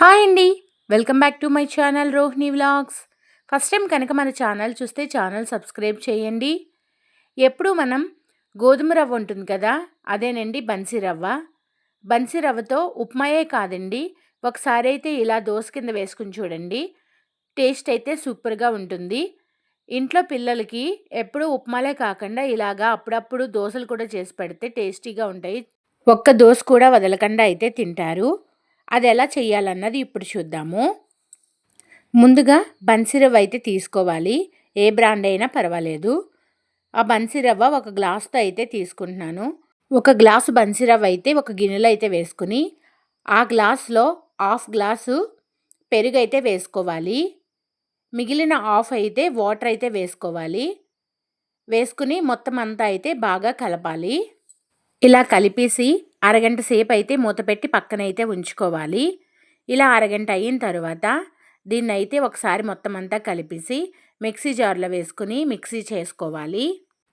Hi అండి. Welcome back to my channel Rohini vlogs. First time కనుక మన channel చూస్తే ఛానల్ సబ్స్క్రైబ్ చేయండి. ఎప్పుడు మనం గోధుమ రవ్వ ఉంటుంది కదా అదేనండి బన్సీ రవ్వ. బన్సీ రవ్వతో ఉప్మాయే కాదండి. ఒకసారి అయితే ఇలా దోశ కింద వేసుకుని చూడండి. టేస్ట్ అయితే సూపర్గా ఉంటుంది. ఇంట్లో పిల్లలకి ఎప్పుడు ఉప్మాలే కాకుండా ఇలాగా అప్పుడప్పుడు దోశలు కూడా చేసి పెడితే టేస్టీగా ఉంటాయి. ఒక్క దోశ కూడా వదలకుండా అయితే తింటారు. అది ఎలా చేయాలన్నది ఇప్పుడు చూద్దాము. ముందుగా బన్సీ అయితే తీసుకోవాలి. ఏ బ్రాండ్ అయినా పర్వాలేదు. ఆ బన్సీ రవ్వ ఒక గ్లాస్తో అయితే తీసుకుంటున్నాను. ఒక గ్లాసు బన్సీ రవ్వ అయితే ఒక గిన్నెలో అయితే వేసుకుని ఆ గ్లాస్లో హాఫ్ గ్లాసు పెరుగు అయితే వేసుకోవాలి. మిగిలిన హాఫ్ అయితే వాటర్ అయితే వేసుకోవాలి. వేసుకుని మొత్తం అంతా అయితే బాగా కలపాలి. ఇలా కలిపేసి అరగంట సేపు అయితే మూత పెట్టి పక్కన అయితే ఉంచుకోవాలి. ఇలా అరగంట అయిన తర్వాత దీన్ని అయితే ఒకసారి మొత్తం అంతా కలిపేసి మిక్సీ జార్లో వేసుకుని మిక్సీ చేసుకోవాలి.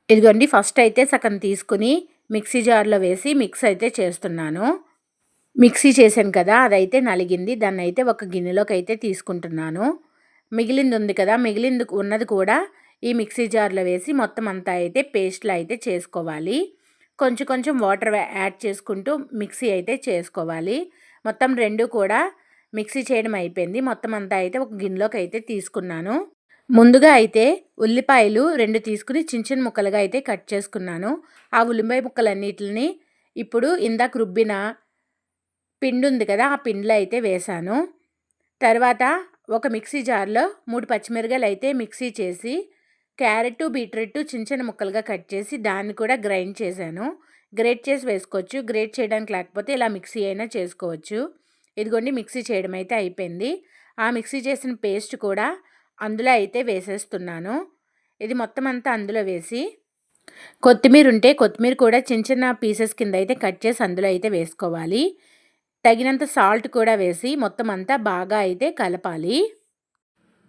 ఇదిగోండి ఫస్ట్ అయితే సగం తీసుకుని మిక్సీ జార్లో వేసి మిక్స్ అయితే చేస్తున్నాను. మిక్సీ చేశాను కదా అదైతే నలిగింది. దాన్ని అయితే ఒక గిన్నెలోకి అయితే తీసుకుంటున్నాను. మిగిలింది ఉంది కదా మిగిలింది ఉన్నది కూడా ఈ మిక్సీ జార్లో వేసి మొత్తం అంతా అయితే పేస్ట్లో అయితే చేసుకోవాలి. కొంచెం కొంచెం వాటర్ యాడ్ చేసుకుంటూ మిక్సీ అయితే చేసుకోవాలి. మొత్తం రెండు కూడా మిక్సీ చేయడం అయిపోయింది. మొత్తం అంతా అయితే ఒక గిన్నెలోకి అయితే తీసుకున్నాను. ముందుగా అయితే ఉల్లిపాయలు రెండు తీసుకుని చిన్న చిన్న ముక్కలుగా అయితే కట్ చేసుకున్నాను. ఆ ఉల్లిపాయ ముక్కలన్నిటిని ఇప్పుడు ఇందాక రుబ్బిన పిండి ఉంది కదా ఆ పిండిలో అయితే వేశాను తర్వాత ఒక మిక్సీ జార్లో మూడు పచ్చిమిరకాయలు అయితే మిక్సీ చేసి క్యారెట్ బీట్రూట్ చిన్న చిన్న ముక్కలుగా కట్ చేసి దాన్ని కూడా గ్రైండ్ చేశాను. గ్రేట్ చేసి వేసుకోవచ్చు. గ్రేట్ చేయడానికి లేకపోతే ఇలా మిక్సీ అయినా చేసుకోవచ్చు. ఇదిగోండి మిక్సీ చేయడం అయితే అయిపోయింది. ఆ మిక్సీ చేసిన పేస్ట్ కూడా అందులో అయితే వేసేస్తున్నాను. ఇది మొత్తం అంతా అందులో వేసి కొత్తిమీర ఉంటే కొత్తిమీర కూడా చిన్న చిన్న పీసెస్ కింద అయితే కట్ చేసి అందులో అయితే వేసుకోవాలి. తగినంత సాల్ట్ కూడా వేసి మొత్తం అంతా బాగా అయితే కలపాలి.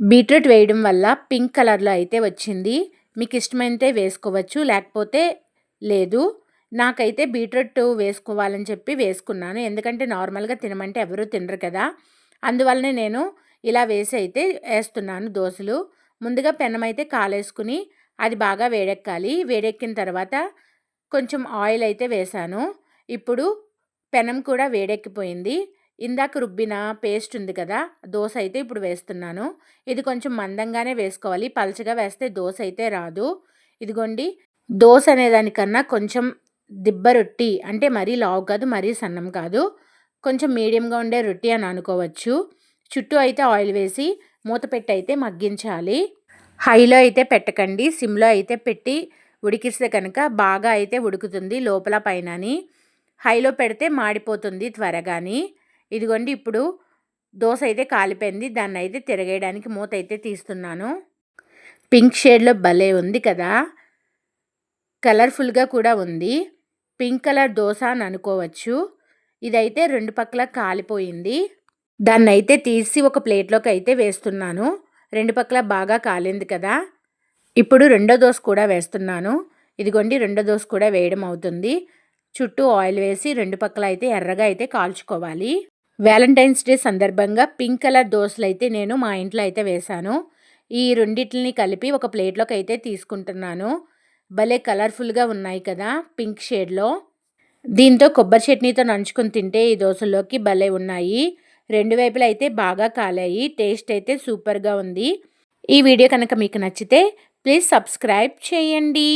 బీట్రూట్ వేయడం వల్ల పింక్ కలర్లో అయితే వచ్చింది. మీకు ఇష్టమైతే వేసుకోవచ్చు లేకపోతే లేదు. నాకైతే బీట్రూట్ వేసుకోవాలని చెప్పి వేసుకున్నాను. ఎందుకంటే నార్మల్గా తినమంటే ఎవరూ తినరు కదా. అందువల్లనే నేను ఇలా వేసి అయితే వేస్తున్నాను దోశలు. ముందుగా పెనం అయితే కాలేసుకుని అది బాగా వేడెక్కాలి. వేడెక్కిన తర్వాత కొంచెం ఆయిల్ అయితే వేశాను ఇప్పుడు పెనం కూడా వేడెక్కిపోయింది. ఇందాక రుబ్బిన పేస్ట్ ఉంది కదా దోశ అయితే ఇప్పుడు వేస్తున్నాను. ఇది కొంచెం మందంగానే వేసుకోవాలి. పలచగా వేస్తే దోశ అయితే రాదు. ఇదిగోండి దోశ అనేదానికన్నా కొంచెం దిబ్బ రొట్టి అంటే మరీ లావు కాదు మరీ సన్నం కాదు కొంచెం మీడియంగా ఉండే రొట్టి అని అనుకోవచ్చు. చుట్టూ అయితే ఆయిల్ వేసి మూత పెట్టి అయితే మగ్గించాలి. హైలో అయితే పెట్టకండి సిమ్లో అయితే పెట్టి ఉడికిస్తే కనుక బాగా అయితే ఉడుకుతుంది లోపల పైనని. హైలో పెడితే మాడిపోతుంది త్వరగాని. ఇదిగోండి ఇప్పుడు దోశ అయితే కాలిపోయింది దాన్ని అయితే తిరగేయడానికి మూత అయితే తీస్తున్నాను. పింక్ షేడ్లో భలే ఉంది కదా! కలర్ఫుల్గా కూడా ఉంది. పింక్ కలర్ దోశ అని అనుకోవచ్చు. ఇదైతే రెండు పక్కల కాలిపోయింది. దాన్ని అయితే తీసి ఒక ప్లేట్లోకి అయితే వేస్తున్నాను. రెండు పక్కల బాగా కాలింది కదా! ఇప్పుడు రెండో దోశ కూడా వేస్తున్నాను. ఇదిగోండి రెండో దోశ కూడా వేయడం అవుతుంది. చుట్టూ ఆయిల్ వేసి రెండు పక్కల అయితే ఎర్రగా అయితే కాల్చుకోవాలి. వ్యాలంటైన్స్ డే సందర్భంగా పింక్ కలర్ దోశలు అయితే నేను మా ఇంట్లో అయితే వేశాను. ఈ రెండింటిని కలిపి ఒక ప్లేట్లోకి అయితే తీసుకుంటున్నాను. భలే కలర్ఫుల్గా ఉన్నాయి కదా పింక్ షేడ్లో. దీంతో కొబ్బరి చట్నీతో నంచుకొని తింటే ఈ దోశల్లోకి భలే ఉన్నాయి. రెండు వైపులు అయితే బాగా కాలాయి టేస్ట్ అయితే సూపర్గా ఉంది. ఈ వీడియో కనుక మీకు నచ్చితే ప్లీజ్ సబ్స్క్రైబ్ చేయండి.